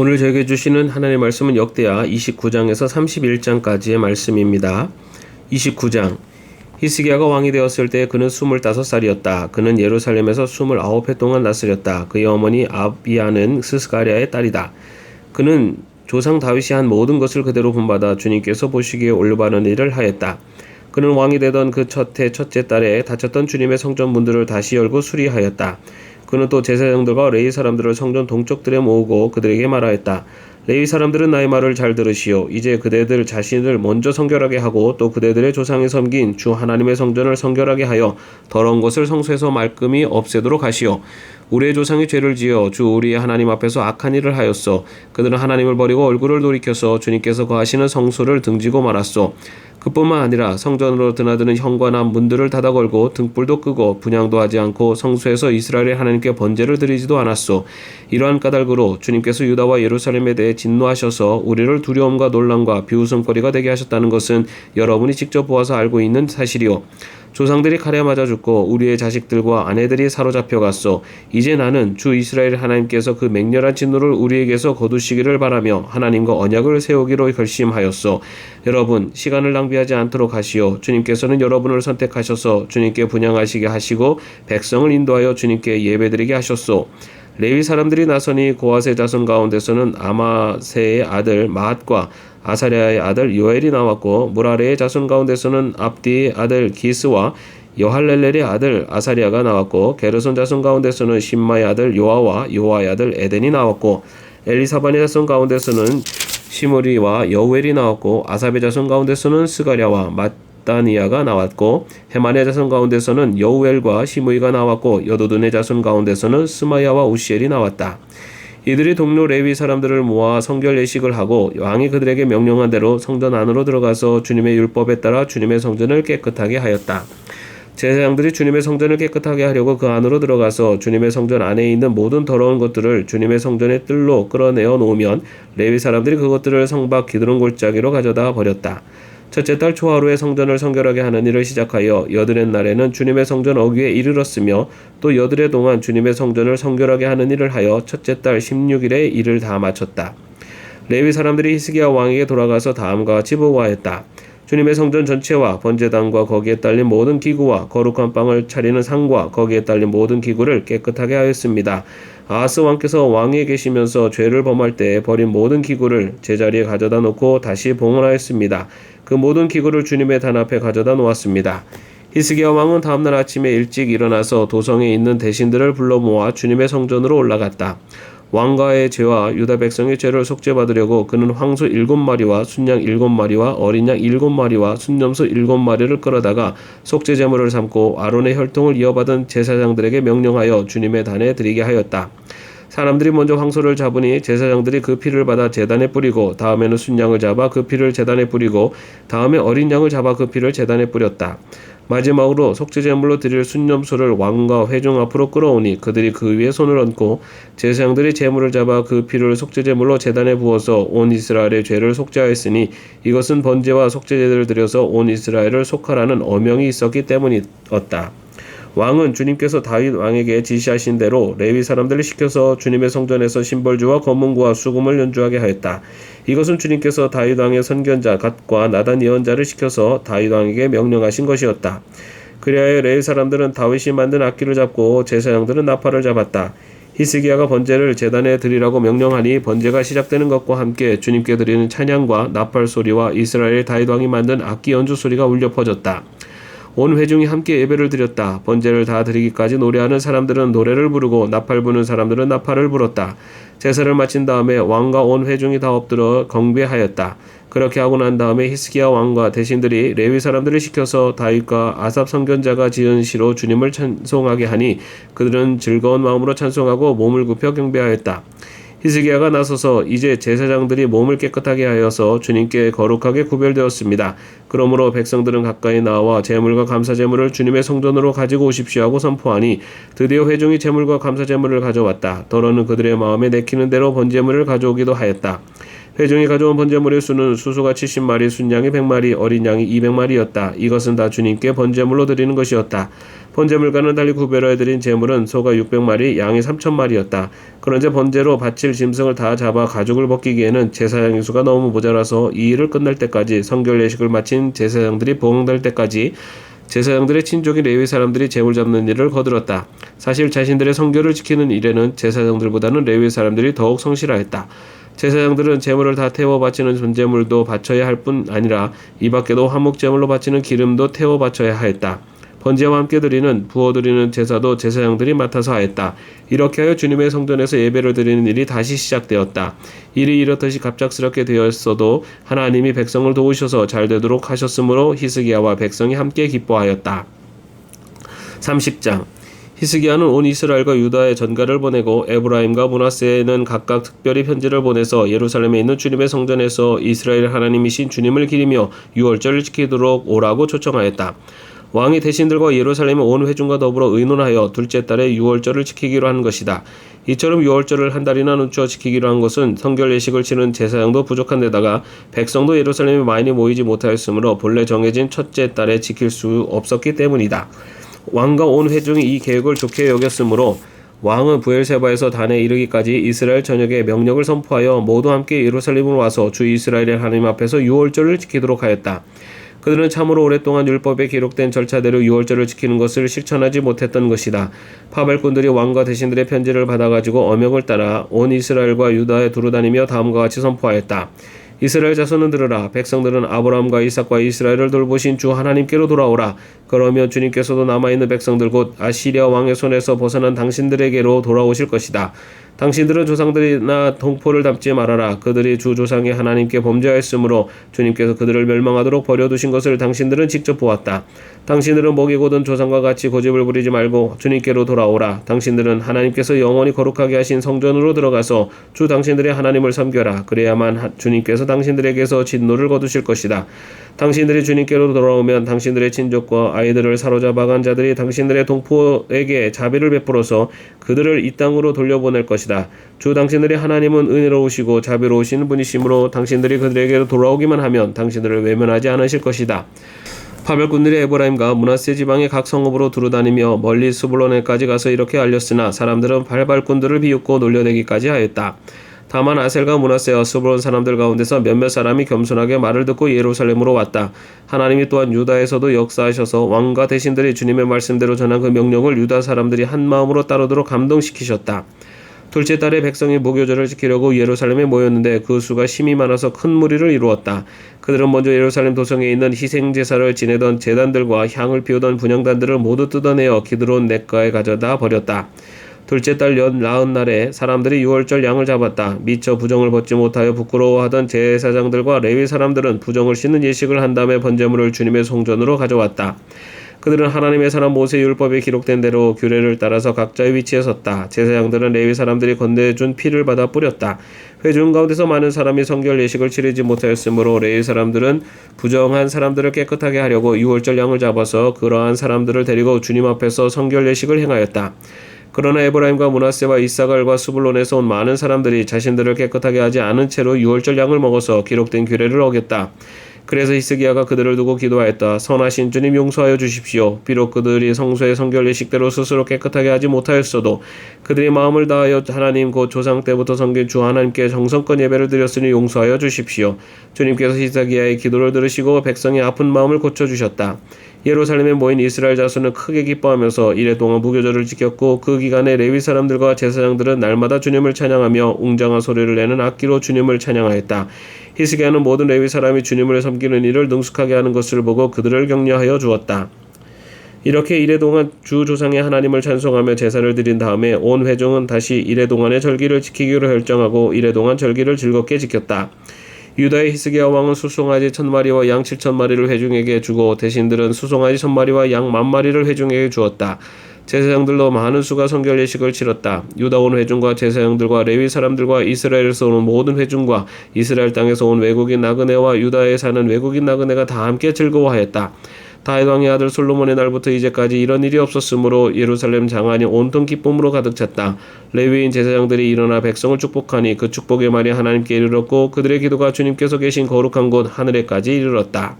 오늘 저에게 주시는 하나님의 말씀은 역대하 29장에서 31장까지의 말씀입니다. 29장 히스기야가 왕이 되었을 때 그는 25살이었다. 그는 예루살렘에서 29해 동안 다스렸다. 그의 어머니 아비아는 스스가리아의 딸이다. 그는 조상 다윗이 한 모든 것을 그대로 본받아 주님께서 보시기에 올바른 일을 하였다. 그는 왕이 되던 그 첫 해 첫째 달에 닫혔던 주님의 성전 문들을 다시 열고 수리하였다. 그는 또 제사장들과 레위 사람들을 성전 동쪽들에 모으고 그들에게 말하였다. 레위 사람들은 나의 말을 잘 들으시오. 이제 그대들 자신을 먼저 성결하게 하고 또 그대들의 조상이 섬긴 주 하나님의 성전을 성결하게 하여 더러운 것을 성소에서 말끔히 없애도록 하시오. 우리의 조상이 죄를 지어 주 우리의 하나님 앞에서 악한 일을 하였소. 그들은 하나님을 버리고 얼굴을 돌이켜서 주님께서 거하시는 성소를 등지고 말았소. 그뿐만 아니라 성전으로 드나드는 현관함 문들을 닫아 걸고 등불도 끄고 분양도 하지 않고 성소에서 이스라엘의 하나님께 번제를 드리지도 않았소. 이러한 까닭으로 주님께서 유다와 예루살렘에 대해 진노하셔서 우리를 두려움과 논란과 비웃음거리가 되게 하셨다는 것은 여러분이 직접 보아서 알고 있는 사실이요. 조상들이 칼에 맞아 죽고 우리의 자식들과 아내들이 사로잡혀 갔소. 이제 나는 주 이스라엘 하나님께서 그 맹렬한 진노를 우리에게서 거두시기를 바라며 하나님과 언약을 세우기로 결심하였소. 여러분 시간을 낭비하지 않도록 하시오. 주님께서는 여러분을 선택하셔서 주님께 분양하시게 하시고 백성을 인도하여 주님께 예배드리게 하셨소. 레위 사람들이 나서니 고아세 자손 가운데서는 아마세의 아들 마앗과 아사랴의 아들 요엘이 나왔고 무라레의 자손 가운데서는 압디의 아들 기스와 여할렐렐의 아들 아사리아가 나왔고 게르손 자손 가운데서는 신마의 아들 요아와 요아의 아들 에덴이 나왔고 엘리사반의 자손 가운데서는 시므리와 여우엘이 나왔고 아사베 자손 가운데서는 스가랴와 마다니아가 나왔고 헤만의 자손 가운데서는 여우엘과 시므이가 나왔고 여도둔의 자손 가운데서는 스마야와 우시엘이 나왔다. 이들이 동료 레위 사람들을 모아 성결 예식을 하고 왕이 그들에게 명령한 대로 성전 안으로 들어가서 주님의 율법에 따라 주님의 성전을 깨끗하게 하였다. 제사장들이 주님의 성전을 깨끗하게 하려고 그 안으로 들어가서 주님의 성전 안에 있는 모든 더러운 것들을 주님의 성전의 뜰로 끌어내어 놓으면 레위 사람들이 그것들을 성밖 기드론 골짜기로 가져다 버렸다. 첫째 달 초하루에 성전을 성결하게 하는 일을 시작하여 여드렛 날에는 주님의 성전 어귀에 이르렀으며 또 여드렛 동안 주님의 성전을 성결하게 하는 일을 하여 첫째 달 16일에 일을 다 마쳤다. 레위 사람들이 히스기야 왕에게 돌아가서 다음과 같이 보고하였다. 주님의 성전 전체와 번제단과 거기에 딸린 모든 기구와 거룩한 빵을 차리는 상과 거기에 딸린 모든 기구를 깨끗하게 하였습니다. 아하스 왕께서 왕위에 계시면서 죄를 범할 때 버린 모든 기구를 제자리에 가져다 놓고 다시 봉헌하였습니다. 그 모든 기구를 주님의 단 앞에 가져다 놓았습니다. 히스기야 왕은 다음날 아침에 일찍 일어나서 도성에 있는 대신들을 불러 모아 주님의 성전으로 올라갔다. 왕가의 죄와 유다 백성의 죄를 속죄받으려고 그는 황소 일곱 마리와 순양 일곱 마리와 어린 양 일곱 마리와 순념소 일곱 마리를 끌어다가 속죄 제물을 삼고 아론의 혈통을 이어받은 제사장들에게 명령하여 주님의 단에 드리게 하였다. 사람들이 먼저 황소를 잡으니 제사장들이 그 피를 받아 제단에 뿌리고 다음에는 순양을 잡아 그 피를 제단에 뿌리고 다음에 어린 양을 잡아 그 피를 제단에 뿌렸다. 마지막으로 속죄 제물로 드릴 순념소를 왕과 회중 앞으로 끌어오니 그들이 그 위에 손을 얹고 제사장들이 제물을 잡아 그 피를 속죄 제물로 제단에 부어서 온 이스라엘의 죄를 속죄하였으니 이것은 번제와 속죄제들을 드려서 온 이스라엘을 속하라는 어명이 있었기 때문이었다. 왕은 주님께서 다윗 왕에게 지시하신 대로 레위 사람들을 시켜서 주님의 성전에서 심벌주와 검문구와 수금을 연주하게 하였다. 이것은 주님께서 다윗 왕의 선견자 갓과 나단 예언자를 시켜서 다윗 왕에게 명령하신 것이었다. 그리하여 레위 사람들은 다윗이 만든 악기를 잡고 제사장들은 나팔을 잡았다. 히스기야가 번제를 제단에 드리라고 명령하니 번제가 시작되는 것과 함께 주님께 드리는 찬양과 나팔 소리와 이스라엘 다윗 왕이 만든 악기 연주 소리가 울려 퍼졌다. 온 회중이 함께 예배를 드렸다. 번제를 다 드리기까지 노래하는 사람들은 노래를 부르고 나팔 부는 사람들은 나팔을 불었다. 제사를 마친 다음에 왕과 온 회중이 다 엎드려 경배하였다. 그렇게 하고 난 다음에 히스기야 왕과 대신들이 레위 사람들을 시켜서 다윗과 아삽 선견자가 지은 시로 주님을 찬송하게 하니 그들은 즐거운 마음으로 찬송하고 몸을 굽혀 경배하였다. 히스기야가 나서서 이제 제사장들이 몸을 깨끗하게 하여서 주님께 거룩하게 구별되었습니다. 그러므로 백성들은 가까이 나와 제물과 감사 제물을 주님의 성전으로 가지고 오십시오 하고 선포하니 드디어 회중이 제물과 감사 제물을 가져왔다. 더러는 그들의 마음에 내키는 대로 번제물을 가져오기도 하였다. 회중이 가져온 번제물의 수는 수수가 70마리, 순양이 100마리, 어린 양이 200마리였다. 이것은 다 주님께 번제물로 드리는 것이었다. 번제물과는 달리 구별하여 드린 제물은 소가 600마리, 양이 3천마리였다. 그런데 번제로 바칠 짐승을 다 잡아 가죽을 벗기기에는 제사장의 수가 너무 모자라서 이 일을 끝날 때까지 성결 예식을 마친 제사장들이 보응될 때까지 제사장들의 친족인 레위 사람들이 제물 잡는 일을 거들었다. 사실 자신들의 성결을 지키는 일에는 제사장들보다는 레위 사람들이 더욱 성실하였다. 제사장들은 제물을 다 태워 바치는 전제물도 바쳐야 할 뿐 아니라 이 밖에도 화목 제물로 바치는 기름도 태워 바쳐야 하였다. 번제와 함께 드리는 부어 드리는 제사도 제사장들이 맡아서 하였다. 이렇게 하여 주님의 성전에서 예배를 드리는 일이 다시 시작되었다. 일이 이렇듯이 갑작스럽게 되었어도 하나님이 백성을 도우셔서 잘 되도록 하셨으므로 히스기야와 백성이 함께 기뻐하였다. 30장 히스기야는 온 이스라엘과 유다에 전가를 보내고 에브라임과 문하세는 각각 특별히 편지를 보내서 예루살렘에 있는 주님의 성전에서 이스라엘 하나님이신 주님을 기리며 유월절을 지키도록 오라고 초청하였다. 왕이 대신들과 예루살렘의 온 회중과 더불어 의논하여 둘째 달에 유월절을 지키기로 한 것이다. 이처럼 유월절을 한 달이나 늦춰 지키기로 한 것은 성결 예식을 치는 제사장도 부족한 데다가 백성도 예루살렘에 많이 모이지 못하였으므로 본래 정해진 첫째 달에 지킬 수 없었기 때문이다. 왕과 온 회중이 이 계획을 좋게 여겼으므로 왕은 부엘세바에서 단에 이르기까지 이스라엘 전역에 명령을 선포하여 모두 함께 예루살렘으로 와서 주 이스라엘의 하나님 앞에서 유월절을 지키도록 하였다. 그들은 참으로 오랫동안 율법에 기록된 절차대로 유월절을 지키는 것을 실천하지 못했던 것이다. 파벨꾼들이 왕과 대신들의 편지를 받아가지고 어명을 따라 온 이스라엘과 유다에 두루 다니며 다음과 같이 선포하였다. 이스라엘 자손은 들으라. 백성들은 아브라함과 이삭과 이스라엘을 돌보신 주 하나님께로 돌아오라. 그러면 주님께서도 남아 있는 백성들 곧 아시리아 왕의 손에서 벗어난 당신들에게로 돌아오실 것이다 당신들은 조상들이나 동포를 닮지 말아라. 그들이 주 조상의 하나님께 범죄하였으므로 주님께서 그들을 멸망하도록 버려두신 것을 당신들은 직접 보았다. 당신들은 먹이고든 조상과 같이 고집을 부리지 말고 주님께로 돌아오라. 당신들은 하나님께서 영원히 거룩하게 하신 성전으로 들어가서 주 당신들의 하나님을 섬겨라. 그래야만 주님께서 당신들에게서 진노를 거두실 것이다. 당신들이 주님께로 돌아오면 당신들의 친족과 아이들을 사로잡아 간 자들이 당신들의 동포에게 자비를 베풀어서 그들을 이 땅으로 돌려보낼 것이다. 주 당신들의 하나님은 은혜로우시고 자비로우신 분이시므로 당신들이 그들에게로 돌아오기만 하면 당신들을 외면하지 않으실 것이다. 파멸꾼들이 에브라임과 문하세 지방의 각 성읍으로 두루 다니며 멀리 스불론에까지 가서 이렇게 알렸으나 사람들은 발발꾼들을 비웃고 놀려대기까지 하였다. 다만 아셀과 문하세와 스불론 사람들 가운데서 몇몇 사람이 겸손하게 말을 듣고 예루살렘으로 왔다. 하나님이 또한 유다에서도 역사하셔서 왕과 대신들이 주님의 말씀대로 전한 그 명령을 유다 사람들이 한 마음으로 따르도록 감동시키셨다. 둘째 달에 백성이 무교절을 지키려고 예루살렘에 모였는데 그 수가 심히 많아서 큰 무리를 이루었다. 그들은 먼저 예루살렘 도성에 있는 희생 제사를 지내던 제단들과 향을 피우던 분향단들을 모두 뜯어내어 기드론 냇가에 가져다 버렸다. 둘째 달연 나은 날에 사람들이 유월절 양을 잡았다. 미처 부정을 벗지 못하여 부끄러워하던 제사장들과 레위 사람들은 부정을 씻는 예식을 한 다음에 번제물을 주님의 성전으로 가져왔다. 그들은 하나님의 사람 모세 율법에 기록된 대로 규례를 따라서 각자의 위치에 섰다. 제사장들은 레위 사람들이 건네준 피를 받아 뿌렸다. 회중 가운데서 많은 사람이 성결 예식을 치르지 못하였으므로 레위 사람들은 부정한 사람들을 깨끗하게 하려고 유월절 양을 잡아서 그러한 사람들을 데리고 주님 앞에서 성결 예식을 행하였다. 그러나 에브라임과 문하세와 이사갈과 수불론에서 온 많은 사람들이 자신들을 깨끗하게 하지 않은 채로 유월절 양을 먹어서 기록된 규례를 어겼다. 그래서 히스기야가 그들을 두고 기도하였다. 선하신 주님 용서하여 주십시오. 비록 그들이 성소의 성결 예식대로 스스로 깨끗하게 하지 못하였어도 그들이 마음을 다하여 하나님 곧 조상 때부터 섬긴 주 하나님께 정성껏 예배를 드렸으니 용서하여 주십시오. 주님께서 히스기야의 기도를 들으시고 백성의 아픈 마음을 고쳐 주셨다. 예루살렘에 모인 이스라엘 자손은 크게 기뻐하면서 이래 동안 무교절을 지켰고 그 기간에 레위 사람들과 제사장들은 날마다 주님을 찬양하며 웅장한 소리를 내는 악기로 주님을 찬양하였다. 히스기야는 모든 레위 사람이 주님을 섬기는 일을 능숙하게 하는 것을 보고 그들을 격려하여 주었다. 이렇게 이래 동안 주 조상의 하나님을 찬송하며 제사를 드린 다음에 온 회중은 다시 이래 동안의 절기를 지키기로 결정하고 이래 동안 절기를 즐겁게 지켰다. 유다의 히스기야 왕은 수송아지 천 마리와 양 칠천 마리를 회중에게 주고 대신들은 수송아지 천 마리와 양 만 마리를 회중에게 주었다. 제사장들도 많은 수가 성결 예식을 치렀다. 유다 온 회중과 제사장들과 레위 사람들과 이스라엘에서 오는 모든 회중과 이스라엘 땅에서 온 외국인 나그네와 유다에 사는 외국인 나그네가 다 함께 즐거워하였다. 다윗 왕의 아들 솔로몬의 날부터 이제까지 이런 일이 없었으므로 예루살렘 장안이 온통 기쁨으로 가득 찼다. 레위인 제사장들이 일어나 백성을 축복하니 그 축복의 말이 하나님께 이르렀고 그들의 기도가 주님께서 계신 거룩한 곳 하늘에까지 이르렀다.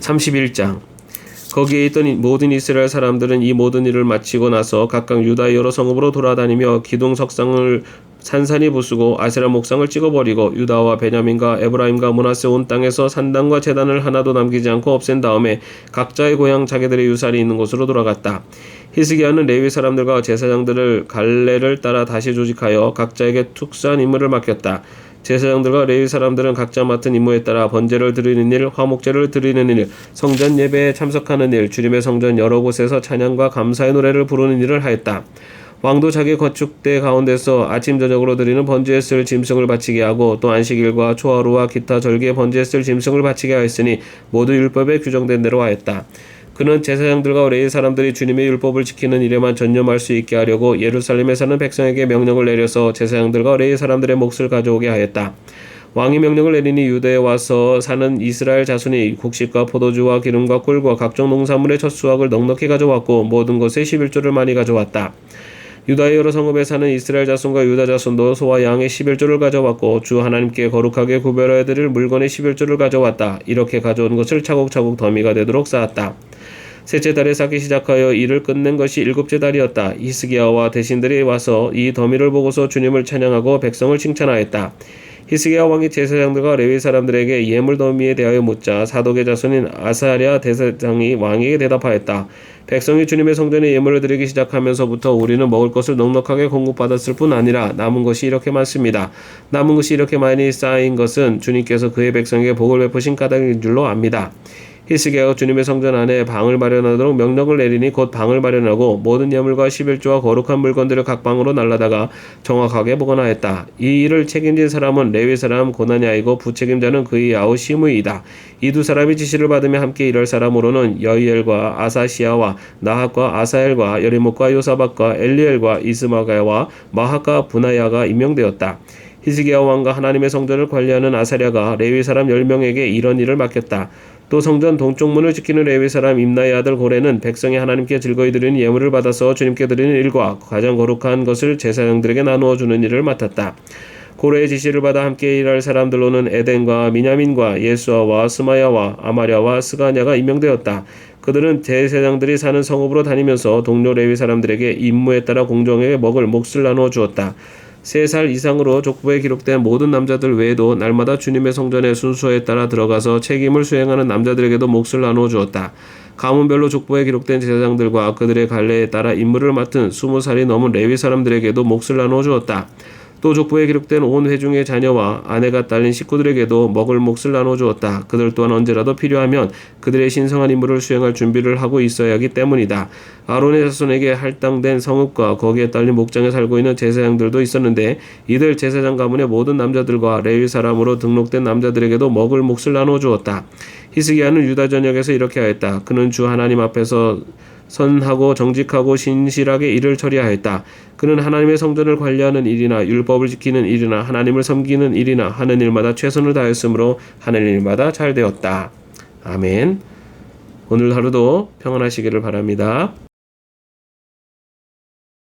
31장 거기에 있던 이 모든 이스라엘 사람들은 이 모든 일을 마치고 나서 각각 유다 여러 성읍으로 돌아다니며 기둥 석상을 산산이 부수고 아세라 목상을 찍어버리고 유다와 베냐민과 에브라임과 문하세 온 땅에서 산당과 재단을 하나도 남기지 않고 없앤 다음에 각자의 고향 자기들의 유산이 있는 곳으로 돌아갔다. 히스기야는 레위 사람들과 제사장들을 갈래를 따라 다시 조직하여 각자에게 특수한 임무를 맡겼다. 제사장들과 레위 사람들은 각자 맡은 임무에 따라 번제를 드리는 일, 화목제를 드리는 일, 성전 예배에 참석하는 일, 주님의 성전 여러 곳에서 찬양과 감사의 노래를 부르는 일을 하였다. 왕도 자기 거축대 가운데서 아침 저녁으로 드리는 번제에 쓸 짐승을 바치게 하고 또 안식일과 초하루와 기타 절기에 번제에 쓸 짐승을 바치게 하였으니 모두 율법에 규정된 대로 하였다. 그는 제사장들과 레위 사람들이 주님의 율법을 지키는 일에만 전념할 수 있게 하려고 예루살렘에 사는 백성에게 명령을 내려서 제사장들과 레위 사람들의 몫을 가져오게 하였다. 왕이 명령을 내리니 유대에 와서 사는 이스라엘 자손이 곡식과 포도주와 기름과 꿀과 각종 농산물의 첫 수확을 넉넉히 가져왔고 모든 것에 11조를 많이 가져왔다. 유다의 여러 성읍에 사는 이스라엘 자손과 유다 자손도 소와 양의 11조를 가져왔고 주 하나님께 거룩하게 구별하여 드릴 물건의 11조를 가져왔다. 이렇게 가져온 것을 차곡차곡 더미가 되도록 쌓았다. 셋째 달에 쌓기 시작하여 일을 끝낸 것이 일곱째 달이었다. 히스기야와 대신들이 와서 이 더미를 보고서 주님을 찬양하고 백성을 칭찬하였다. 히스기야 왕이 제사장들과 레위 사람들에게 예물 더미에 대하여 묻자 사독의 자손인 아사랴 대사장이 왕에게 대답하였다. 백성이 주님의 성전에 예물을 드리기 시작하면서부터 우리는 먹을 것을 넉넉하게 공급받았을 뿐 아니라 남은 것이 이렇게 많습니다. 남은 것이 이렇게 많이 쌓인 것은 주님께서 그의 백성에게 복을 베푸신 까닭인 줄로 압니다. 히스기야가 주님의 성전 안에 방을 마련하도록 명령을 내리니 곧 방을 마련하고 모든 예물과 11조와 거룩한 물건들을 각 방으로 날라다가 정확하게 보관하였다. 이 일을 책임진 사람은 레위 사람 고나냐이고 부책임자는 그의 아우 시므이다. 이 두 사람이 지시를 받으며 함께 일할 사람으로는 여이엘과 아사시아와 나학과 아사엘과 여리목과 요사박과 엘리엘과 이스마가와 마하카 분하야가 임명되었다. 히스기야 왕과 하나님의 성전을 관리하는 아사랴가 레위 사람 10명에게 이런 일을 맡겼다. 또 성전 동쪽 문을 지키는 레위 사람 임나의 아들 고레는 백성이 하나님께 즐거이 드리는 예물을 받아서 주님께 드리는 일과 가장 거룩한 것을 제사장들에게 나누어 주는 일을 맡았다. 고레의 지시를 받아 함께 일할 사람들로는 에덴과 미냐민과 예수아와 스마야와 아마랴와 스가냐가 임명되었다. 그들은 제사장들이 사는 성읍으로 다니면서 동료 레위 사람들에게 임무에 따라 공정하게 먹을 몫을 나누어 주었다. 세살 이상으로 족보에 기록된 모든 남자들 외에도 날마다 주님의 성전의 순서에 따라 들어가서 책임을 수행하는 남자들에게도 몫을 나누어 주었다. 가문별로 족보에 기록된 제사장들과 그들의 갈래에 따라 임무를 맡은 스무 살이 넘은 레위 사람들에게도 몫을 나누어 주었다. 또 족보에 기록된 온 회중의 자녀와 아내가 딸린 식구들에게도 먹을 몫을 나눠 주었다. 그들 또한 언제라도 필요하면 그들의 신성한 임무를 수행할 준비를 하고 있어야 하기 때문이다. 아론의 자손에게 할당된 성읍과 거기에 딸린 목장에 살고 있는 제사장들도 있었는데 이들 제사장 가문의 모든 남자들과 레위 사람으로 등록된 남자들에게도 먹을 몫을 나눠 주었다. 히스기야는 유다 전역에서 이렇게 하였다. 그는 주 하나님 앞에서 선하고 정직하고 신실하게 일을 처리하였다. 그는 하나님의 성전을 관리하는 일이나 율법을 지키는 일이나 하나님을 섬기는 일이나 하는 일마다 최선을 다했으므로 하는 일마다 잘 되었다. 아멘. 오늘 하루도 평안하시기를 바랍니다.